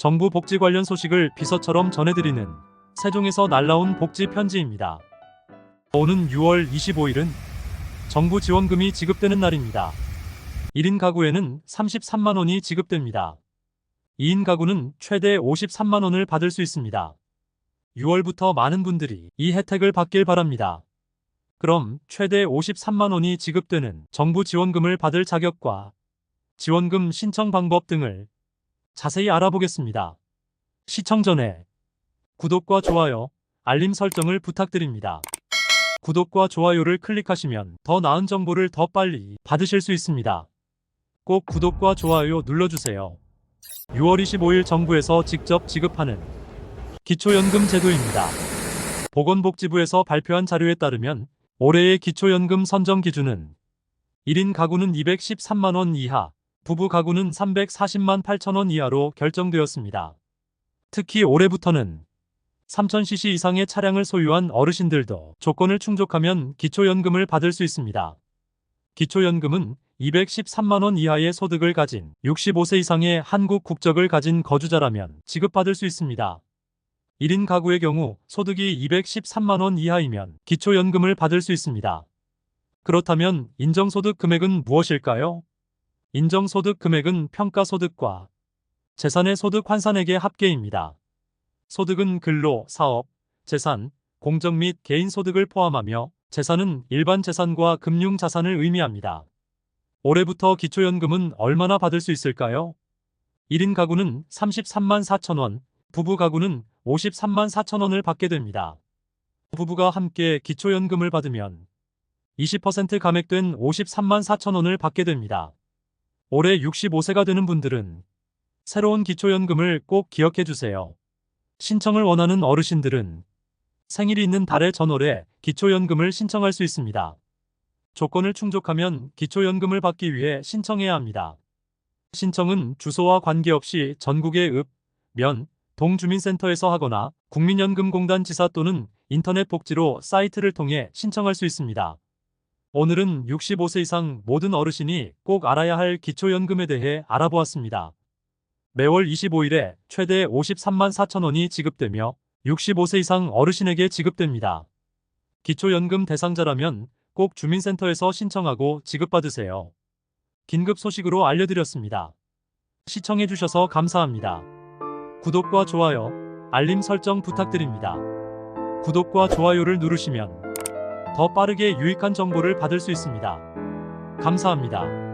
정부 복지 관련 소식을 비서처럼 전해드리는 세종에서 날라온 복지 편지입니다. 오는 6월 25일은 정부 지원금이 지급되는 날입니다. 1인 가구에는 33만 원이 지급됩니다. 2인 가구는 최대 53만 원을 받을 수 있습니다. 6월부터 많은 분들이 이 혜택을 받길 바랍니다. 그럼 최대 53만 원이 지급되는 정부 지원금을 받을 자격과 지원금 신청 방법 등을 자세히 알아보겠습니다. 시청 전에 구독과 좋아요, 알림 설정을 부탁드립니다. 구독과 좋아요를 클릭하시면 더 나은 정보를 더 빨리 받으실 수 있습니다. 꼭 구독과 좋아요 눌러주세요. 6월 25일 정부에서 직접 지급하는 기초연금 제도입니다. 보건복지부에서 발표한 자료에 따르면 올해의 기초연금 선정 기준은 1인 가구는 213만 원 이하, 부부 가구는 340만 8천 원 이하로 결정되었습니다. 특히 올해부터는 3000cc 이상의 차량을 소유한 어르신들도 조건을 충족하면 기초연금을 받을 수 있습니다. 기초연금은 213만 원 이하의 소득을 가진 65세 이상의 한국 국적을 가진 거주자라면 지급받을 수 있습니다. 1인 가구의 경우 소득이 213만 원 이하이면 기초연금을 받을 수 있습니다. 그렇다면 인정소득 금액은 무엇일까요? 인정소득 금액은 평가소득과 재산의 소득 환산액의 합계입니다. 소득은 근로, 사업, 재산, 공적 및 개인 소득을 포함하며 재산은 일반 재산과 금융 자산을 의미합니다. 올해부터 기초연금은 얼마나 받을 수 있을까요? 1인 가구는 33만 4천 원, 부부 가구는 53만 4천 원을 받게 됩니다. 부부가 함께 기초연금을 받으면 20% 감액된 53만 4천 원을 받게 됩니다. 올해 65세가 되는 분들은 새로운 기초연금을 꼭 기억해 주세요. 신청을 원하는 어르신들은 생일이 있는 달의 전월에 기초연금을 신청할 수 있습니다. 조건을 충족하면 기초연금을 받기 위해 신청해야 합니다. 신청은 주소와 관계없이 전국의 읍, 면, 동주민센터에서 하거나 국민연금공단 지사 또는 인터넷 복지로 사이트를 통해 신청할 수 있습니다. 오늘은 65세 이상 모든 어르신이 꼭 알아야 할 기초연금에 대해 알아보았습니다. 매월 25일에 최대 53만 4천 원이 지급되며 65세 이상 어르신에게 지급됩니다. 기초연금 대상자라면 꼭 주민센터에서 신청하고 지급받으세요. 긴급 소식으로 알려드렸습니다. 시청해주셔서 감사합니다. 구독과 좋아요, 알림 설정 부탁드립니다. 구독과 좋아요를 누르시면 더 빠르게 유익한 정보를 받을 수 있습니다. 감사합니다.